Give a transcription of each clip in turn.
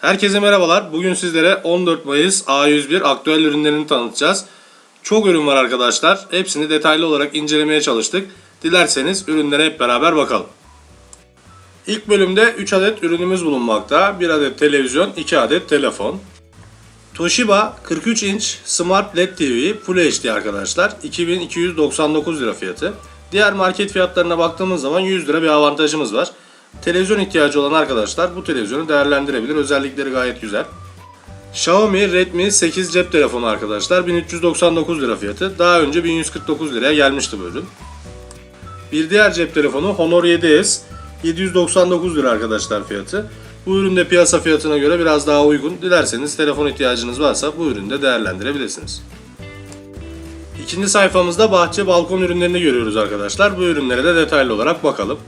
Herkese merhabalar. Bugün sizlere 14 Mayıs A101 aktüel ürünlerini tanıtacağız. Çok ürün var arkadaşlar. Hepsini detaylı olarak incelemeye çalıştık. Dilerseniz ürünlere hep beraber bakalım. İlk bölümde 3 adet ürünümüz bulunmakta. 1 adet televizyon, 2 adet telefon. Toshiba 43 inç Smart LED TV Full HD arkadaşlar. 2299 lira fiyatı. Diğer market fiyatlarına baktığımız zaman 100 lira bir avantajımız var. Televizyon ihtiyacı olan arkadaşlar bu televizyonu değerlendirebilir. Özellikleri gayet güzel. Xiaomi Redmi 8 cep telefonu arkadaşlar. 1399 lira fiyatı. Daha önce 1149 liraya gelmişti bu ürün. Bir diğer cep telefonu Honor 7S. 799 lira arkadaşlar fiyatı. Bu ürün de piyasa fiyatına göre biraz daha uygun. Dilerseniz telefon ihtiyacınız varsa bu ürünü de değerlendirebilirsiniz. İkinci sayfamızda bahçe balkon ürünlerini görüyoruz arkadaşlar. Bu ürünlere de detaylı olarak bakalım.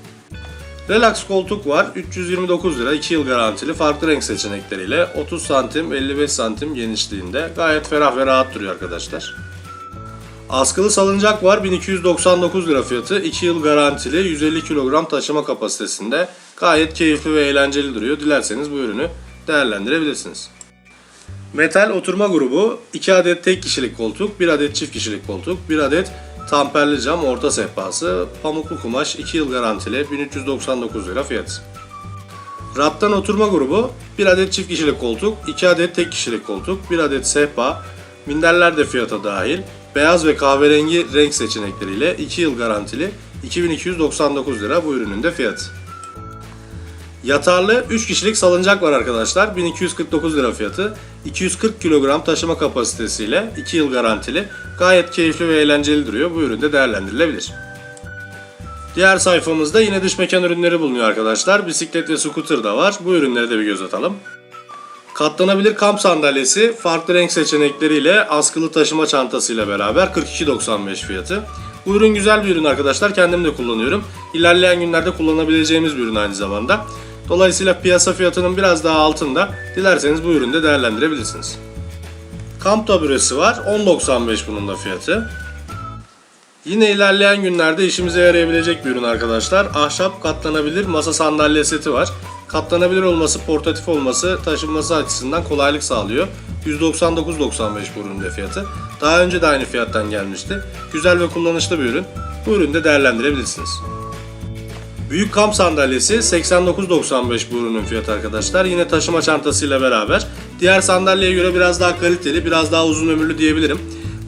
Relax koltuk var. 329 lira 2 yıl garantili farklı renk seçenekleriyle 30 santim 55 santim genişliğinde gayet ferah ve rahat duruyor arkadaşlar. Askılı salıncak var 1299 lira fiyatı 2 yıl garantili 150 kilogram taşıma kapasitesinde gayet keyifli ve eğlenceli duruyor. Dilerseniz bu ürünü değerlendirebilirsiniz. Metal oturma grubu 2 adet tek kişilik koltuk, 1 adet çift kişilik koltuk, 1 adet tamperli cam orta sehpası, pamuklu kumaş 2 yıl garantili 1399 lira fiyatı. Rattan oturma grubu 1 adet çift kişilik koltuk, 2 adet tek kişilik koltuk, 1 adet sehpa, minderler de fiyata dahil, beyaz ve kahverengi renk seçenekleriyle 2 yıl garantili 2299 lira bu ürünün de fiyatı. Yatarlı 3 kişilik salıncak var arkadaşlar. 1249 lira fiyatı. 240 kilogram taşıma kapasitesiyle 2 yıl garantili. Gayet keyifli ve eğlenceli duruyor. Bu ürün de değerlendirilebilir. Diğer sayfamızda yine dış mekan ürünleri bulunuyor arkadaşlar. Bisiklet ve scooter da var. Bu ürünlere de bir göz atalım. Katlanabilir kamp sandalyesi farklı renk seçenekleriyle askılı taşıma çantasıyla beraber 42.95 fiyatı. Bu ürün güzel bir ürün arkadaşlar. Kendim de kullanıyorum. İlerleyen günlerde kullanabileceğimiz bir ürün aynı zamanda. Dolayısıyla piyasa fiyatının biraz daha altında. Dilerseniz bu ürünü de değerlendirebilirsiniz. Kamp taburesi var. 10.95 bunun da fiyatı. Yine ilerleyen günlerde işimize yarayabilecek bir ürün arkadaşlar. Ahşap katlanabilir masa sandalye seti var. Katlanabilir olması, portatif olması taşınması açısından kolaylık sağlıyor. 199.95 bu ürünün de fiyatı. Daha önce de aynı fiyattan gelmişti. Güzel ve kullanışlı bir ürün. Bu ürünü de değerlendirebilirsiniz. Büyük kamp sandalyesi 89.95 bu ürünün fiyatı arkadaşlar. Yine taşıma çantasıyla beraber. Diğer sandalyeye göre biraz daha kaliteli, biraz daha uzun ömürlü diyebilirim.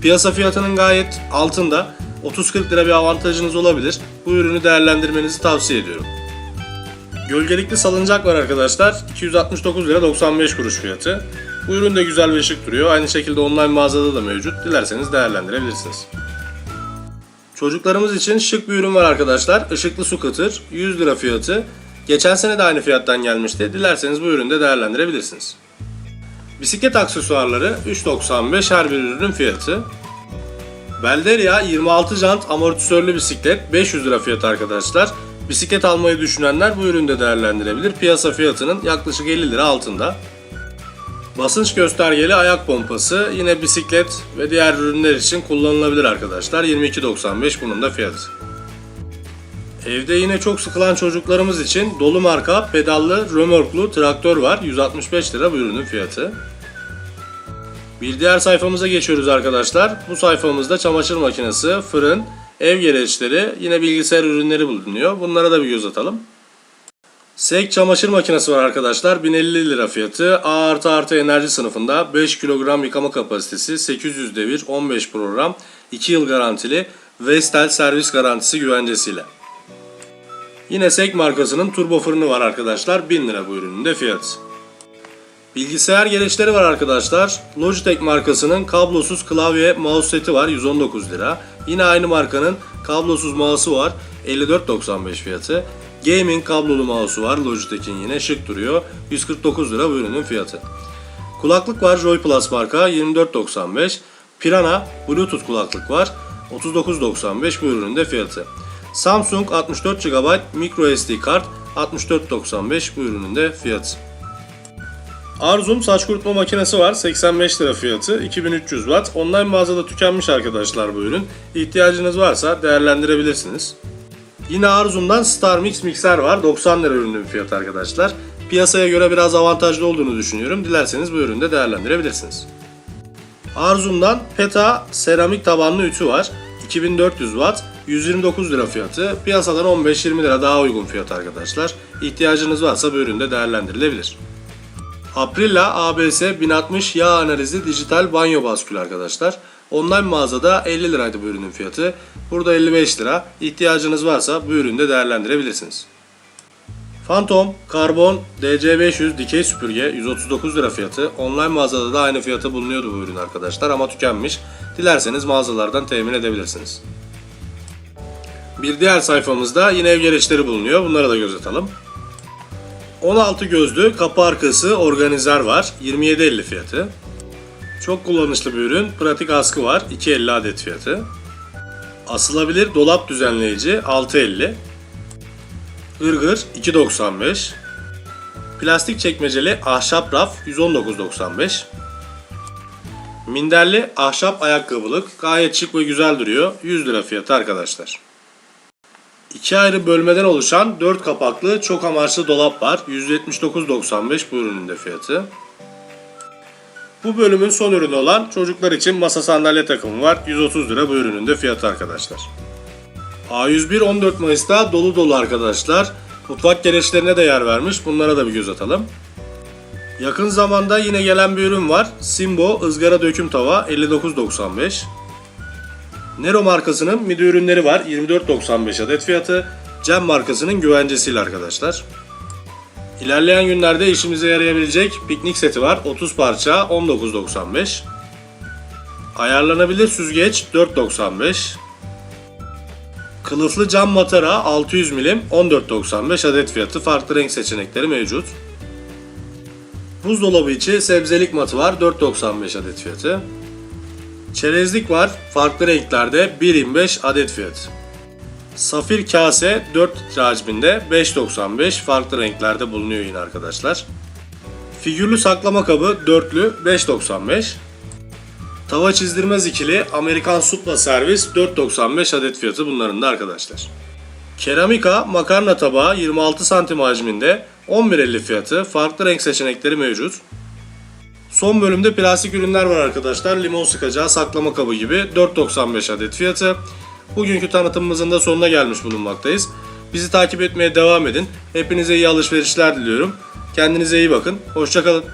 Piyasa fiyatının gayet altında. 30-40 lira bir avantajınız olabilir. Bu ürünü değerlendirmenizi tavsiye ediyorum. Gölgelikli salıncak var arkadaşlar. 269 lira 95 kuruş fiyatı. Bu ürün de güzel ve şık duruyor. Aynı şekilde online mağazada da mevcut. Dilerseniz değerlendirebilirsiniz. Çocuklarımız için şık bir ürün var arkadaşlar. Işıklı su kıtır. 100 lira fiyatı. Geçen sene de aynı fiyattan gelmişti. Dilerseniz bu ürünü de değerlendirebilirsiniz. Bisiklet aksesuarları 3.95 her bir ürünün fiyatı. Belderia 26 jant amortisörlü bisiklet 500 lira fiyatı arkadaşlar. Bisiklet almayı düşünenler bu ürünü de değerlendirebilir. Piyasa fiyatının yaklaşık 50 lira altında. Basınç göstergeli ayak pompası yine bisiklet ve diğer ürünler için kullanılabilir arkadaşlar. 22.95 bunun da fiyatı. Evde yine çok sıkılan çocuklarımız için dolu marka pedallı römorklu traktör var. 165 lira bu ürünün fiyatı. Bir diğer sayfamıza geçiyoruz arkadaşlar. Bu sayfamızda çamaşır makinesi, fırın, ev gereçleri, yine bilgisayar ürünleri bulunuyor. Bunlara da bir göz atalım. Sek çamaşır makinesi var arkadaşlar. 1050 lira fiyatı. A artı artı enerji sınıfında 5 kilogram yıkama kapasitesi, 800 devir, 15 program, 2 yıl garantili, Vestel servis garantisi güvencesiyle. Yine Sek markasının turbo fırını var arkadaşlar. 1000 lira bu ürünün de fiyatı. Bilgisayar gereçleri var arkadaşlar. Logitech markasının kablosuz klavye mouse seti var 119 lira. Yine aynı markanın kablosuz mouse'u var 54.95 fiyatı. Gaming kablolu mouse'u var Logitech'in yine şık duruyor. 149 lira bu ürünün fiyatı. Kulaklık var Joy Plus marka 24.95. Pirana Bluetooth kulaklık var 39.95 bu ürünün de fiyatı. Samsung 64 GB micro SD kart 64.95 bu ürünün de fiyatı. Arzum saç kurutma makinesi var. 85 lira fiyatı. 2300 watt. Online mağazada tükenmiş arkadaşlar bu ürün. İhtiyacınız varsa değerlendirebilirsiniz. Yine Arzum'dan Star Mix mikser var. 90 lira ürünün fiyatı arkadaşlar. piyasaya göre biraz avantajlı olduğunu düşünüyorum. Dilerseniz bu ürünü de değerlendirebilirsiniz. Arzum'dan PETA seramik tabanlı ütü var. 2400 watt, 129 lira fiyatı. Piyasadan 15-20 lira daha uygun fiyat arkadaşlar. İhtiyacınız varsa bu ürün de değerlendirilebilir. Aprilla ABS 1060 yağ analizi dijital banyo baskülü arkadaşlar. Online mağazada 50 liraydı bu ürünün fiyatı. Burada 55 lira. İhtiyacınız varsa bu ürünü de değerlendirebilirsiniz. Phantom Karbon DC500 dikey süpürge 139 lira fiyatı. Online mağazada da aynı fiyata bulunuyordu bu ürün arkadaşlar ama tükenmiş. Dilerseniz mağazalardan temin edebilirsiniz. Bir diğer sayfamızda yine ev gereçleri bulunuyor. Bunlara da göz atalım. 16 gözlü kapı arkası organizer var. 27.50 fiyatı. Çok kullanışlı bir ürün. Pratik askı var. 2.50 adet fiyatı. Asılabilir dolap düzenleyici 6.50. Irgır 2.95. Plastik çekmeceli ahşap raf 119.95. Minderli ahşap ayakkabılık gayet şık ve güzel duruyor. 100 lira fiyatı arkadaşlar. İki ayrı bölmeden oluşan 4 kapaklı çok amaçlı dolap var. 179.95 bu ürünün de fiyatı. Bu bölümün son ürünü olan çocuklar için masa sandalye takımı var. 130 lira bu ürünün de fiyatı arkadaşlar. A101 14 Mayıs'ta dolu dolu arkadaşlar. Mutfak gereçlerine de yer vermiş. Bunlara da bir göz atalım. Yakın zamanda yine gelen bir ürün var. Simbo ızgara döküm tava 59.95. Nero markasının midi ürünleri var. 24.95 adet fiyatı. Cem markasının güvencesiyle arkadaşlar. İlerleyen günlerde işimize yarayabilecek piknik seti var. 30 parça 19.95. Ayarlanabilir süzgeç 4.95. Kılıflı cam matara 600 milim 14.95 adet fiyatı. Farklı renk seçenekleri mevcut. Buzdolabı içi sebzelik matı var 4.95 adet fiyatı. Çerezlik var farklı renklerde 1.25 adet fiyatı. Safir kase 4 litre hacminde 5.95 farklı renklerde bulunuyor yine arkadaşlar. Figürlü saklama kabı dörtlü 5.95. Tava çizdirmez ikili Amerikan supla servis 4.95 adet fiyatı bunların da arkadaşlar. Keramika makarna tabağı 26 santim hacminde 11.50 fiyatı farklı renk seçenekleri mevcut. Son bölümde plastik ürünler var arkadaşlar. Limon sıkacağı, saklama kabı gibi 4.95 adet fiyatı. Bugünkü tanıtımımızın da sonuna gelmiş bulunmaktayız. Bizi takip etmeye devam edin. Hepinize iyi alışverişler diliyorum. Kendinize iyi bakın. Hoşçakalın.